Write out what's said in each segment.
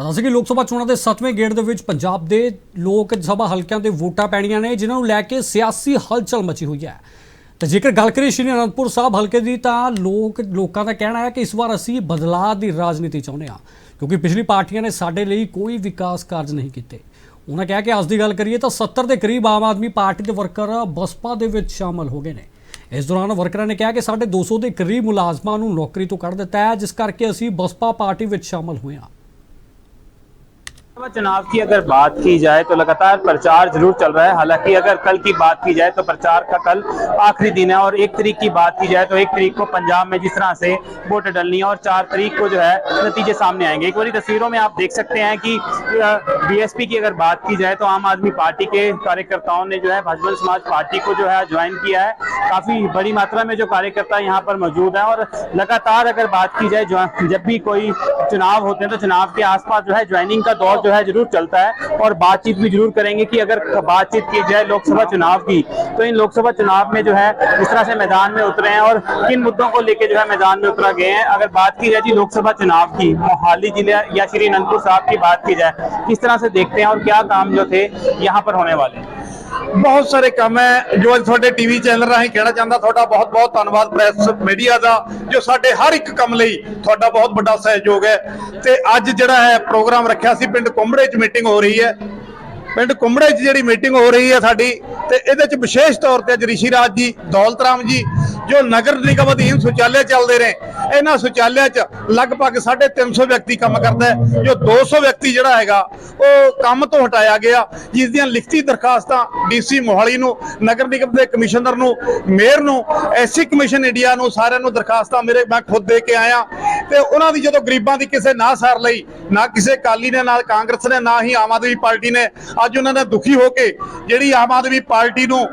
ਤਾਂ ਦੱਸ ਕਿ ਲੋਕ ਸਭਾ ਚੋਣਾਂ ਦੇ 7ਵੇਂ ਗੇੜ ਦੇ ਵਿੱਚ ਪੰਜਾਬ ਦੇ ਲੋਕ ਸਭਾ ਹਲਕਿਆਂ ਦੇ ਵੋਟਾਂ ਪੈਣੀਆਂ ਨੇ, ਜਿਨ੍ਹਾਂ ਨੂੰ ਲੈ ਕੇ ਸਿਆਸੀ ਹਲਚਲ ਮਚੀ ਹੋਈ ਹੈ। ਤੇ ਜੇਕਰ ਗੱਲ ਕਰੀਏ ਸ਼੍ਰੀ ਅਨੰਦਪੁਰ ਸਾਹਿਬ ਹਲਕੇ ਦੀ, ਤਾਂ ਲੋਕ, ਲੋਕਾਂ ਦਾ ਕਹਿਣਾ ਹੈ ਕਿ ਇਸ ਵਾਰ ਅਸੀਂ ਬਦਲਾਅ ਦੀ ਰਾਜਨੀਤੀ ਚਾਹੁੰਦੇ ਹਾਂ, ਕਿਉਂਕਿ ਪਿਛਲੀ ਪਾਰਟੀਆਂ ਨੇ ਸਾਡੇ ਲਈ ਕੋਈ ਵਿਕਾਸ ਕਾਰਜ ਨਹੀਂ ਕੀਤੇ। ਉਹਨਾਂ ਕਿਹਾ ਕਿ ਅੱਜ ਦੀ ਗੱਲ ਕਰੀਏ ਤਾਂ 70 ਦੇ ਕਰੀਬ ਆਮ ਆਦਮੀ ਪਾਰਟੀ ਦੇ ਵਰਕਰ ਬਸਪਾ ਦੇ ਵਿੱਚ ਸ਼ਾਮਲ ਹੋ ਗਏ ਨੇ। ਇਸ ਦੌਰਾਨ ਵਰਕਰਾਂ ਨੇ ਕਿਹਾ ਕਿ ਸਾਡੇ 200 ਦੇ ਕਰੀਬ ਮੁਲਾਜ਼ਮਾਂ ਨੂੰ ਨੌਕਰੀ ਤੋਂ ਕੱਢ ਦਿੱਤਾ ਹੈ, ਜਿਸ ਕਰਕੇ ਅਸੀਂ ਬਸਪਾ ਪਾਰਟੀ ਵਿੱਚ ਸ਼ਾਮਲ ਹੋਏ ਹਾਂ। लोकसभा चुनाव की अगर बात की जाए तो लगातार प्रचार ज़रूर चल रहा है। हालाँकि अगर कल की बात की जाए तो प्रचार का कल आखिरी दिन है और एक तारीख की बात की जाए तो एक तरीक को पंजाब में जिस तरह से वोट डलनी है और चार तारीख को जो है नतीजे सामने आएँगे। एक बारी तस्वीरों में आप देख सकते हैं कि बीएसपी की अगर बात की जाए तो आम आदमी पार्टी के कार्यकर्ताओं ने जो है भाजपा समाज पार्टी को जो है ज्वाइन किया है। काफ़ी बड़ी मात्रा में जो कार्यकर्ता यहाँ पर मौजूद है और लगातार अगर बात की जाए जब भी कोई चुनाव होते हैं तो चुनाव के आसपास जो है ज्वाइनिंग का दौर जो है ज़रूर चलता है और बातचीत भी ज़रूर करेंगे कि अगर बातचीत की जाए लोकसभा चुनाव की तो इन लोकसभा चुनाव में जो है इस तरह से मैदान में उतरे हैं और किन मुद्दों को लेकर जो है मैदान में उतरा गए हैं। अगर बात की जाए जी लोकसभा चुनाव की, मोहाली ज़िले या श्री अनंतपुर साहब की बात की जाए, किस तरह से देखते हैं और क्या काम जो थे यहाँ पर होने वाले हैं? ਬਹੁਤ ਸਾਰੇ ਕੰਮ ਹੈ। ਜੋ ਅੱਜ ਤੁਹਾਡੇ ਟੀਵੀ ਚੈਨਲ ਰਾਹੀਂ ਕਹਿਣਾ ਚਾਹੁੰਦਾ, ਤੁਹਾਡਾ ਬਹੁਤ ਬਹੁਤ ਧੰਨਵਾਦ ਪ੍ਰੈਸ ਮੀਡੀਆ ਦਾ, ਜੋ ਸਾਡੇ ਹਰ ਇੱਕ ਕੰਮ ਲਈ ਤੁਹਾਡਾ ਬਹੁਤ ਵੱਡਾ ਸਹਿਯੋਗ ਹੈ। ਤੇ ਅੱਜ ਜਿਹੜਾ ਹੈ ਪ੍ਰੋਗਰਾਮ ਰੱਖਿਆ ਸੀ, ਪਿੰਡ ਕੁੰਬੜੇ 'ਚ ਮੀਟਿੰਗ ਹੋ ਰਹੀ ਹੈ। ਪਿੰਡ ਕੁੰਬੜੇ 'ਚ ਜਿਹੜੀ ਮੀਟਿੰਗ ਹੋ ਰਹੀ ਹੈ ਸਾਡੀ ਤੇ ਇਹਦੇ 'ਚ ਵਿਸ਼ੇਸ਼ ਤੌਰ ਤੇ ਅੱਜ ਰਿਸ਼ੀ ਰਾਜ ਜੀ, ਦੌਲਤ ਰਾਮ ਜੀ, ਜੋ ਨਗਰ ਨਿਗਮ ਅਧੀਨ ਸ਼ੌਚਾਲਿਆ ਚੱਲਦੇ ਨੇ, ਇਹਨਾਂ ਸ਼ੌਚਾਲਿਆ 'ਚ ਲਗਭਗ 350 ਵਿਅਕਤੀ ਕੰਮ ਕਰਦਾ ਹੈ, ਜੋ 200 ਵਿਅਕਤੀ ਜਿਹੜਾ ਹੈਗਾ, ਉਹ ਕੰਮ ਤੋਂ ਹਟਾਇਆ ਗਿਆ, ਜਿਸ ਦੀਆਂ ਲਿਖਤੀ ਦਰਖਾਸਤਾਂ ਡੀਸੀ ਮੋਹਾਲੀ ਨੂੰ, ਨਗਰ ਨਿਗਮ ਦੇ ਕਮਿਸ਼ਨਰ ਨੂੰ, ਮੇਅਰ ਨੂੰ, ਐਸਸੀ ਕਮਿਸ਼ਨ ਇੰਡੀਆ ਨੂੰ ਸਾਰਿਆਂ ਨੂੰ ਦਰਖਾਸਤਾਂ ਮੇਰੇ, ਮੈਂ ਖੁਦ ਦੇ ਕੇ ਆਇਆ ਤੇ ਉਹਨਾਂ ਦੀ ਜਦੋਂ ਗਰੀਬਾਂ ਦੀ ਕਿਸੇ ਨਾ ਸਾਰ ਲਈ, ਨਾ ਕਿਸੇ ਕਾਲੀ ਨੇ, ਨਾ ਕਾਂਗਰਸ ਨੇ, ਨਾ ਹੀ ਆਮ ਆਦਮੀ ਪਾਰਟੀ ਨੇ, ਅੱਜ ਉਹਨਾਂ ਨੇ ਦੁਖੀ ਹੋ ਕੇ ਜਿਹੜੀ ਆਮ ਆਦਮੀ ਪਾਰਟੀ ਨੂੰ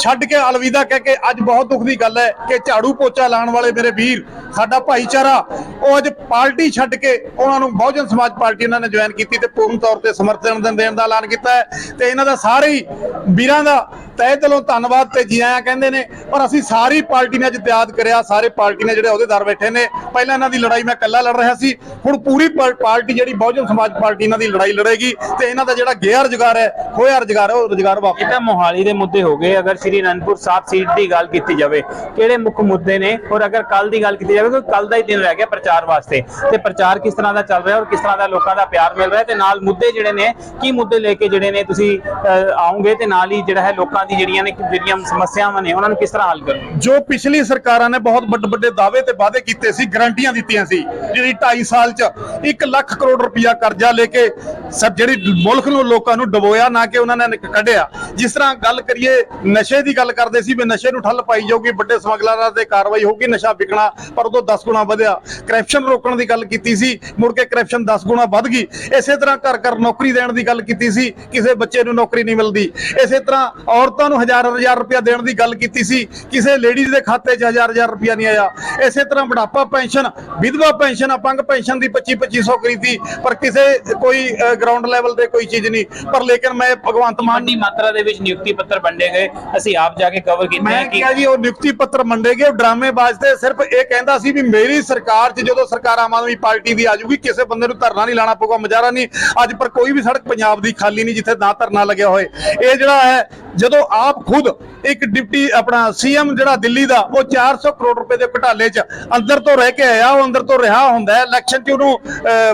ਛੱਡ ਕੇ ਅਲਵਿਦਾ ਕਹਿ ਕੇ ਅੱਜ ਬਹੁਤ ਦੁੱਖ ਦੀ ਗੱਲ ਹੈ ਕਿ ਝਾੜੂ ਪੋਚਾ ਲਾਉਣ ਵਾਲੇ ਮੇਰੇ ਵੀਰ, ਸਾਡਾ ਭਾਈਚਾਰਾ, ਉਹ ਅੱਜ ਪਾਰਟੀ ਛੱਡ ਕੇ ਉਹਨਾਂ ਨੂੰ ਬਹੁਜਨ ਸਮਾਜ ਪਾਰਟੀ ਉਹਨਾਂ ਨੇ ਜੁਆਇਨ ਕੀਤੀ ਤੇ ਪੂਰਨ ਤੌਰ ਤੇ ਸਮਰਥਨ ਦੇਣ- ਦਾ ਐਲਾਨ ਕੀਤਾ ਹੈ। ਤੇ ਇਹਨਾਂ ਦਾ ਸਾਰੇ ਹੀ ਵੀਰਾਂ ਦਾ ਤਹਿ ਦਿਲੋਂ ਧੰਨਵਾਦ ਤੇ ਜੀ ਆਇਆਂ ਕਹਿੰਦੇ ਨੇ ਪਰ ਅਸੀਂ ਸਾਰੀ ਪਾਰਟੀ ਨੇ ਅੱਜ ਤਿਆਗ ਕਰਿਆ ਸਾਰੇ ਪਾਰਟੀ ਨੇ ਜਿਹੜੇ ਅਹੁਦੇਦਾਰ ਬੈਠੇ ਨੇ ਪਹਿਲਾਂ ਇਹਨਾਂ ਦੀ ਲੜਾਈ ਮੈਂ ਇਕੱਲਾ ਲੜ ਰਿਹਾ ਸੀ ਹੁਣ ਪੂਰੀ ਪਾਰਟੀ ਜਿਹੜੀ ਬਹੁਜਨ ਸਮਾਜ ਪਾਰਟੀ ਇਹਨਾਂ ਦੀ ਲੜਾਈ ਲੜੇਗੀ ਤੇ ਇਹਨਾਂ ਦਾ ਜਿਹੜਾ ਗਿਆ ਰੁਜ਼ਗਾਰ ਹੈ ਖੋਇਆ ਰੁਜ਼ਗਾਰ ਹੈ ਉਹ ਰੁਜ਼ਗਾਰ ਵਾਪਸ ਇਹ ਤਾਂ ਮੋਹਾਲੀ ਦੇ ਮੁੱਦੇ ਹੋ ਗਏ ਅਗਰ ਸ਼੍ਰੀ ਅਨੰਦਪੁਰ ਸਾਹਿਬ ਸੀਟ ਦੀ ਗੱਲ ਕੀਤੀ ਜਾਵੇ ਕਿਹੜੇ ਮੁੱਖ ਮੁੱਦੇ ਨੇ ਔਰ ਅਗਰ ਕੱਲ ਦੀ ਗੱਲ ਕੀਤੀ ਜਾਵੇ ਕਿਉਂਕਿ ਕੱਲ ਦਾ ਹੀ ਦਿਨ ਰਹਿ ਗਿਆ ਪ੍ਰਚਾਰ ਵਾਸਤੇ ਤੇ ਪ੍ਰਚਾਰ ਕਿਸ ਤਰ੍ਹਾਂ ਦਾ ਚੱਲ ਰਿਹਾ ਔਰ ਕਿਸ ਤਰ੍ਹਾਂ ਦਾ ਲੋਕਾਂ ਦਾ ਪਿਆਰ ਮਿਲ ਰਿਹਾ ਤੇ ਨਾਲ ਮੁੱਦੇ ਜਿਹੜੇ ਨੇ ਕੀ ਮੁੱਦੇ ਲੈ ਕੇ ਜਿਹੜੇ ਨੇ ਤੁਸੀਂ ਅਹ, ਆਓਗੇ ਤੇ ਨਾਲ ਹੀ ਜਿਹੜਾ ਹੈ ਲੋਕਾਂ ਦੀ ਜਿਹੜੀਆਂ ਨੇ, ਜਿਹੜੀਆਂ ਸਮੱਸਿਆਵਾਂ ਨੇ, ਉਹਨਾਂ ਨੂੰ ਕਿਸ ਤਰ੍ਹਾਂ ਹੱਲ ਕਰੋਗੇ ਜੋ ਪਿਛਲੀ ਸਰਕਾਰਾਂ ਨੇ ਬਹੁਤ ਵੱਡੇ ਵੱਡੇ ਦਾਅਵੇ ਤੇ ਵਾਅਦੇ ਕੀਤੇ ਸੀ, ਗਰੰਟੀਆਂ ਦਿੱਤੀਆਂ ਸੀ, ਜਿਹੜੀ 2.5 ਸਾਲ ਚ 1 ਲੱਖ ਕਰੋੜ ਰੁਪਇਆ ਕਰਜ਼ਾ ਲੈ ਕੇ ਸਭ ਜਿਹੜੀ ਮੁਲਕ ਨੂੰ, ਲੋਕਾਂ ਨੂੰ ਡਬੋਇਆ, ਨਾ ਕਿ ਉਹਨਾਂ ਨੇ ਕੱਢਿਆ। ਜਿਸ ਤਰ੍ਹਾਂ ਗੱਲ ਕਰੀਏ, ਨਸ਼ੇ ਦੀ ਗੱਲ ਕਰਦੇ ਸੀ ਵੀ ਨਸ਼ੇ ਨੂੰ ਠੱਲ ਪਾਈ ਜਾਊਗੀ, ਵੱਡੇ ਸਮਗਲਰਾਂ ਤੇ ਕਾਰਵਾਈ ਹੋਊਗੀ, ਨਸ਼ਾ ਵਿਕਣਾ, ਪਰ ਉਦੋਂ 10 ਗੁਣਾ ਵਧਿਆ। ਕਰਪਸ਼ਨ ਰੋਕਣ ਦੀ ਗੱਲ ਕੀਤੀ ਸੀ, ਮੁੜ ਕੇ ਕਰਪਸ਼ਨ 10 ਗੁਣਾ ਵੱਧ ਗਈ। ਇਸੇ ਤਰ੍ਹਾਂ ਘਰ ਘਰ ਨੌਕਰੀ ਦੇਣ ਦੀ ਗੱਲ ਕੀਤੀ ਸੀ, ਕਿਸੇ ਬੱਚੇ ਨੂੰ ਨੌਕਰੀ ਨਹੀਂ ਮਿਲਦੀ। ਇਸੇ ਤਰ੍ਹਾਂ ਔਰਤ ਨੂੰ ਹਜ਼ਾਰ ਹਜ਼ਾਰ ਰੁਪਇਆ ਦੇਣ ਦੀ ਗੱਲ ਕੀਤੀ ਸੀ। ਕਿਸੇ ਲੇਡੀਜ਼ ਦੇ ਖਾਤੇ 'ਚ ਹਜ਼ਾਰ ਹਜ਼ਾਰ ਰੁਪਇਆ ਨਹੀਂ ਆਇਆ। ਇਸੇ ਤਰ੍ਹਾਂ ਬੁਢਾਪਾ ਪੈਨਸ਼ਨ ਵਿਧਵਾ ਪੈਨਸ਼ਨ ਅਪੰਗ ਪੈਨਸ਼ਨ ਦੀ 25 2500 ਕਰੀਦੀ ਪਰ ਕਿਸੇ ਕੋਈ ਗਰਾਊਂਡ ਲੈਵਲ ਤੇ ਕੋਈ ਚੀਜ਼ ਨਹੀਂ। ਪਰ ਲੇਕਿਨ ਮੈਂ ਭਗਵੰਤ ਮਾਨ ਵੱਡੀ ਮਾਤਰਾ ਦੇ ਵਿੱਚ ਨਿਯੁਕਤੀ ਪੱਤਰ ਵੰਡੇ ਗਏ। ਅਸੀਂ ਆਪ ਜਾ ਕੇ ਕਵਰ ਕੀਤੇ ਮੈਂ ਕਿਹਾ ਜੀ ਉਹ ਨਿਯੁਕਤੀ ਪੱਤਰ ਮੰਡੇ ਗਏ। ਉਹ ਡਰਾਮੇਬਾਜ਼ ਤੇ ਸਿਰਫ ਇਹ ਕਹਿੰਦਾ ਸੀ ਵੀ ਮੇਰੀ ਸਰਕਾਰ 'ਚ ਜਦੋਂ ਸਰਕਾਰ ਆਮ ਆਦਮੀ ਪਾਰਟੀ ਦੀ ਆਜੂਗੀ ਕਿਸੇ ਬੰਦੇ ਨੂੰ ਧਰਨਾ ਨਹੀਂ ਲਾਣਾ ਪਊਗਾ ਮੁਜ਼ਾਹਰਾ ਨਹੀਂ। ਅੱਜ ਪਰ ਕੋਈ ਵੀ ਸੜਕ ਪੰਜਾਬ ਦੀ ਖਾਲੀ ਨਹੀਂ ਜਿੱਥੇ ਨਾ ਧਰਨਾ ਲੱਗਿਆ ਹੋਏ। ਇਹ ਜਿਹੜਾ ਹੈ ਜਦੋਂ ਆਪ ਖੁਦ ਇੱਕ ਡਿਪਟੀ ਆਪਣਾ ਸੀਐਮ ਜਿਹੜਾ ਦਿੱਲੀ ਦਾ, ਉਹ 400 ਕਰੋੜ ਰੁਪਏ ਦੇ ਘਟਾਲੇ 'ਚ ਅੰਦਰ ਤੋਂ ਰਹਿ ਕੇ ਆਇਆ, ਉਹ ਅੰਦਰ ਤੋਂ ਰਿਹਾ ਹੁੰਦਾ ਹੈ। ਇਲੈਕਸ਼ਨ 'ਚ ਉਹਨੂੰ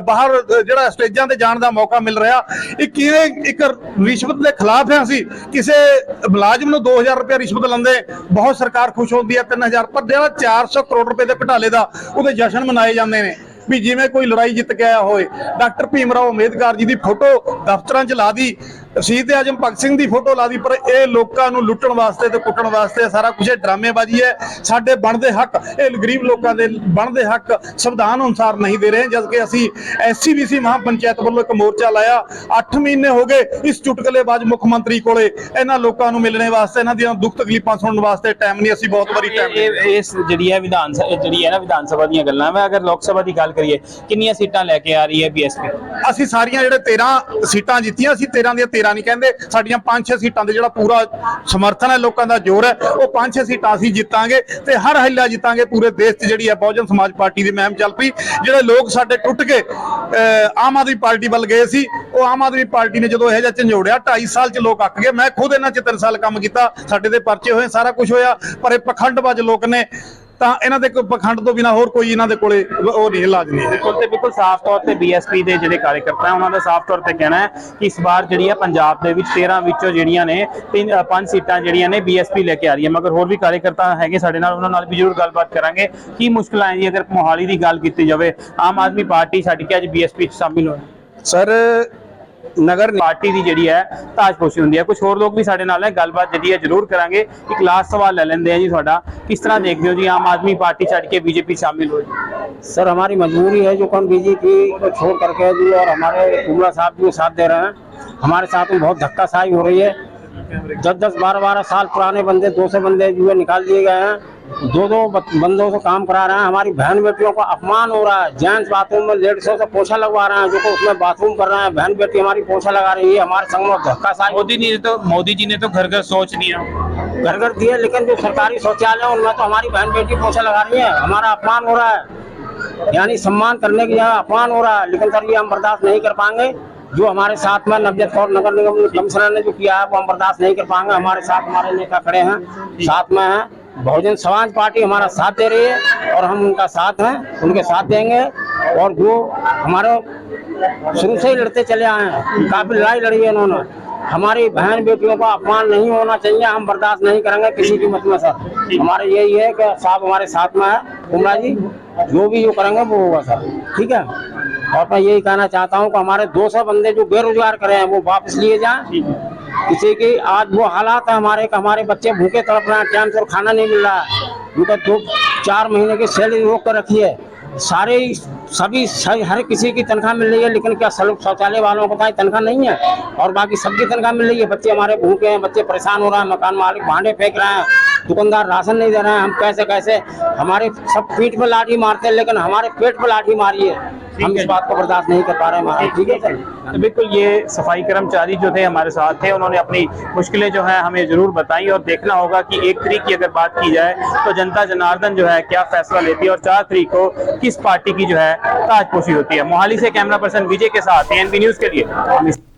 ਬਾਹਰ ਜਿਹੜਾ ਸਟੇਜਾਂ ਤੇ ਜਾਣ ਦਾ ਮੌਕਾ ਮਿਲ ਰਿਹਾ। ਇਹ ਕਿਵੇਂ ਇੱਕ ਰਿਸ਼ਵਤ ਦੇ ਖਿਲਾਫ ਹੈ ਅਸੀਂ? ਕਿਸੇ ਮੁਲਾਜ਼ਮ ਨੂੰ 2000 ਰੁਪਏ ਰਿਸ਼ਵਤ ਲੈਂਦੇ, ਬਹੁਤ ਸਰਕਾਰ ਖੁਸ਼ ਹੁੰਦੀ ਹੈ 3000 ਪਰ ਜਿਹੜਾ 400 ਕਰੋੜ ਰੁਪਏ ਦੇ ਘਟਾਲੇ ਦਾ, ਉਹਦੇ ਜਸ਼ਨ ਮਨਾਏ ਜਾਂਦੇ ਨੇ। ਵੀ ਜਿਵੇਂ ਕੋਈ ਲੜਾਈ ਜਿੱਤ ਕੇ ਆਇਆ ਹੋਏ, ਡਾਕਟਰ ਭੀਮ ਰਾਓ ਅੰਬੇਦਕਰ ਜੀ ਦੀ ਫੋਟੋ ਦਫ਼ਤਰਾਂ 'ਚ ਲਾ ਦੀ ਸ਼ਹੀਦ ਆਜਮ ਭਗਤ ਸਿੰਘ ਦੀ ਫੋਟੋ ਲਾ ਦੀ ਪਰ ਇਹ ਲੋਕਾਂ ਨੂੰ ਲੁੱਟਣ ਵਾਸਤੇ ਤੇ ਕੁੱਟਣ ਵਾਸਤੇ ਸਾਰਾ ਕੁਝ ਡਰਾਮੇਬਾਜ਼ੀ ਹੈ। ਸਾਡੇ ਬਣਦੇ ਹੱਕ ਇਹ ਗਰੀਬ ਲੋਕਾਂ ਦੇ ਬਣਦੇ ਹੱਕ ਸੰਵਿਧਾਨ ਅਨੁਸਾਰ ਨਹੀਂ ਦੇ ਰਹੇ ਜਦ ਕਿ ਅਸੀਂ ਐਸਸੀਬੀਸੀ ਮਹਾਪੰਚਾਇਤ ਵੱਲੋਂ ਇੱਕ ਮੋਰਚਾ ਲਾਇਆ। 8 ਮਹੀਨੇ ਹੋ ਗਏ ਇਸ ਚੁਟਕਲੇਬਾਜ਼ ਮੁੱਖ ਮੰਤਰੀ ਕੋਲੇ। ਇਹਨਾਂ ਲੋਕਾਂ ਨੂੰ ਮਿਲਣੇ ਵਾਸਤੇ ਇਹਨਾਂ ਦੀਆਂ ਦੁੱਖ ਤਕਲੀਫਾਂ ਸੁਣਨ ਵਾਸਤੇ ਟਾਈਮ ਨਹੀਂ ਅਸੀਂ ਬਹੁਤ ਵਾਰੀ ਟਾਈਮ ਇਸ ਜਿਹੜੀ ਹੈ ਵਿਧਾਨ ਸ- ਇਹ ਜਿਹੜੀ ਹੈ ਨਾ ਵਿਧਾਨ ਸਭਾ ਦੀਆਂ ਗੱਲਾਂ ਮੈਂ ਅਗਰ ਲੋਕ ਸਭਾ ਦੀ ਗੱਲ ਕਰੀਏ ਕਿੰਨੀਆਂ ਸੀਟਾਂ ਲੈ ਕੇ ਆ ਰਹੀ ਹੈ ਬੀਐਸਪੀ ਅਸੀਂ ਸਾਰੀਆਂ ਜਿਹੜੇ 13 ਸੀਟਾਂ ਜਿੱਤੀਆਂ ਸੀ 13 ਦੀਆਂ 13 ਨਹੀਂ ਕਹਿੰਦੇ, ਸਾਡੀਆਂ 5-6 ਸੀਟਾਂ ਦੇ ਜਿਹੜਾ ਪੂਰਾ ਸਮਰਥਨ ਹੈ ਲੋਕਾਂ ਦਾ ਜ਼ੋਰ ਹੈ, ਉਹ 5-6 ਸੀਟਾਂ ਅਸੀਂ ਜਿੱਤਾਂਗੇ ਤੇ ਹਰ ਹੱਲਾ ਜਿੱਤਾਂਗੇ ਪੂਰੇ ਦੇਸ਼ 'ਚ ਜਿਹੜੀ ਹੈ ਬਹੁਜਨ ਸਮਾਜ ਪਾਰਟੀ ਦੀ ਮਹਿਮ ਚੱਲ ਪਈ, ਜਿਹੜੇ ਲੋਕ ਸਾਡੇ ਟੁੱਟ ਕੇ ਆਮ ਆਦਮੀ ਪਾਰਟੀ ਵੱਲ ਗਏ ਸੀ, ਉਹ ਆਮ ਆਦਮੀ ਪਾਰਟੀ ਨੇ ਜਦੋਂ ਇਹੋ ਜਿਹਾ ਝੰਜੋੜਿਆ 2.5 ਸਾਲ 'ਚ ਲੋਕ ਅੱਕ ਗਏ, ਮੈਂ ਖੁਦ ਇਹਨਾਂ 'ਚ 3 ਸਾਲ ਕੰਮ ਕੀਤਾ, ਸਾਡੇ ਦੇ ਪਰਚੇ ਹੋਏ, ਸਾਰਾ ਕੁਝ ਹੋਇਆ, ਪਰ ਇਹ ਪਖੰਡਬਾਜ਼ ਲੋਕ ਨੇ ਤਾਂ ਇਹਨਾਂ ਦੇ ਕੋਈ ਪਖੰਡ ਤੋਂ ਬਿਨਾ ਹੋਰ ਕੋਈ ਇਹਨਾਂ ਦੇ ਕੋਲੇ ਉਹ ਨਹੀਂ ਇਲਾਜ ਨਹੀਂ ਹੈ। ਬਿਲਕੁਲ ਤੇ ਬਿਲਕੁਲ ਸਾਫ਼ ਤੌਰ ਤੇ ਬੀਐਸਪੀ ਦੇ ਜਿਹੜੇ ਕਾਰਜਕਰਤਾ ਉਹਨਾਂ ਦਾ ਸਾਫ਼ ਤੌਰ ਤੇ ਕਹਿਣਾ ਹੈ ਕਿ ਇਸ ਵਾਰ ਜਿਹੜੀ ਹੈ ਪੰਜਾਬ ਦੇ ਵਿੱਚ 13 ਵਿੱਚੋਂ ਜਿਹੜੀਆਂ ਨੇ ਤਿੰਨ ਪੰਜ ਸੀਟਾਂ ਜਿਹੜੀਆਂ ਨੇ ਬੀਐਸਪੀ ਲੈ ਕੇ ਆ ਰਹੀ ਹੈ ਮਗਰ ਹੋਰ ਵੀ ਕਾਰਜਕਰਤਾ ਹੈਗੇ ਸਾਡੇ ਨਾਲ ਉਹਨਾਂ ਨਾਲ ਵੀ ਜ਼ਰੂਰ ਗੱਲਬਾਤ ਕਰਾਂਗੇ। ਕੀ ਮੁਸ਼ਕਲਾਂ ਜੀ ਅਗਰ ਮੋਹਾਲੀ ਦੀ ਗੱਲ ਕੀਤੀ ਜਾਵੇ ਆਮ ਆਦਮੀ ਪਾਰਟੀ ਛੱਡ ਕੇ ਅੱਜ ਬੀਐਸਪੀ ਚ ਸ਼ਾਮਿਲ ਹੋਈ ਸਰ ਨਗਰ ਪਾਰਟੀ ਦੀ ਜਿਹੜੀ ਹੈ ਤਾਜਪੋਸ਼ੀ ਹੁੰਦੀ ਹੈ ਕੁਝ ਹੋਰ ਲੋਕ ਵੀ ਸਾਡੇ ਨਾਲ ਹੈ ਗੱਲਬਾਤ ਜਿਹੜੀ ਹੈ ਜ਼ਰੂਰ ਕਰਾਂਗੇ ਇੱਕ ਲਾਸਟ ਸਵਾਲ ਲੈ ਲੈਂਦੇ ਆ ਜੀ ਤੁਹਾਡਾ ਕਿਸ ਤਰ੍ਹਾਂ ਦੇਖਦੇ ਹੋ ਜੀ ਆਮ ਆਦਮੀ ਪਾਰਟੀ ਛੱਡ ਕੇ ਬੀਜੇਪੀ ਸ਼ਾਮਿਲ ਹੋਈ सर हमारी मजबूरी है जो हम बीजेपी को छोड़ करके जी और हमारे कुमला साहब जी को साथ दे रहे हैं हमारे साथ में बहुत धक्काशाही हो रही है दस दस बारह बारह साल पुराने बंदे दो सौ बंदे जो है निकाल दिए गए हैं दो दो बंदों से काम करा रहे हैं। हमारी बहन बेटियों का अपमान हो रहा है। जेंट्स बाथरूम में लेडीजों से पोछा लगवा रहे हैं। जो उसमें बाथरूम कर रहे हैं। बहन बेटी हमारी पोछा लगा रही है। हमारे संग में धक्काशाही मोदी जी ने तो मोदी जी ने तो घर घर सोच दिया घर घर दिए लेकिन जो सरकारी शौचालय है उनमें तो हमारी बहन बेटी पोछा लगा रही है। हमारा अपमान हो रहा है। यानी सम्मान करने की जगह अपमान हो रहा है। लेकिन सर ये हम बर्दाश्त नहीं कर पाएँगे। जो हमारे साथ में नवजत कौर नगर निगम कमिश्नर ने जो किया है वो हम बर्दाश्त नहीं कर पाएँगे। हमारे साथ हमारे नेता खड़े हैं। साथ में हैं। बहुजन समाज पार्टी हमारा साथ दे रही है और हम उनका साथ हैं, उनके साथ देंगे। और जो हमारे शुरू से ही लड़ते चले आए हैं, काफ़ी लड़ाई लड़ी है उन्होंने हमारी बहन बेटियों का अपमान नहीं होना चाहिए, हम बर्दाश्त नहीं करेंगे किसी की मत में सर। हमारे यही है कि साहब हमारे साथ में है कुमरा जी, जो भी जो करेंगे वो होगा सर, ठीक है? और मैं यही कहना चाहता हूँ कि हमारे 200 बंदे जो बेरोजगार करे हैं, वो वापस लिए जाएँ। किसी की आज वो हालात है हमारे हमारे बच्चे भूखे तड़प रहे हैं, टाइम से खाना नहीं मिल रहा है। उनका दो, चार महीने की सैलरी रोक कर रखी है। सारे सभी हर किसी की तनख्वाह मिल रही है, लेकिन क्या शौचालय वालों को पास तनख्वाह नहीं है? और बाकी सबकी तनख्वाह मिल रही है। बच्चे हमारे भूखे हैं, बच्चे परेशान हो रहे हैं, मकान मालिक भांडे फेंक रहे हैं, दुकानदार राशन नहीं दे रहे हैं। हम कैसे कैसे, हमारे सब पीठ पर लाठी मारते हैं, लेकिन हमारे पेट पर लाठी मारी है। हम इस बात को बर्दाश्त नहीं कर पा रहे हैं महाराज। ठीक है सर? तो बिल्कुल ये सफ़ाई कर्मचारी जो थे हमारे साथ थे उन्होंने अपनी मुश्किलें जो है हमें ज़रूर बताई और देखना होगा कि एक तरीक की अगर बात की जाए तो जनता जनार्दन जो है क्या फैसला लेती है और चार तरीक को किस पार्टी की जो है ताजपोशी होती है। मोहाली से कैमरा पर्सन विजय के साथ एनबी न्यूज़ के लिए।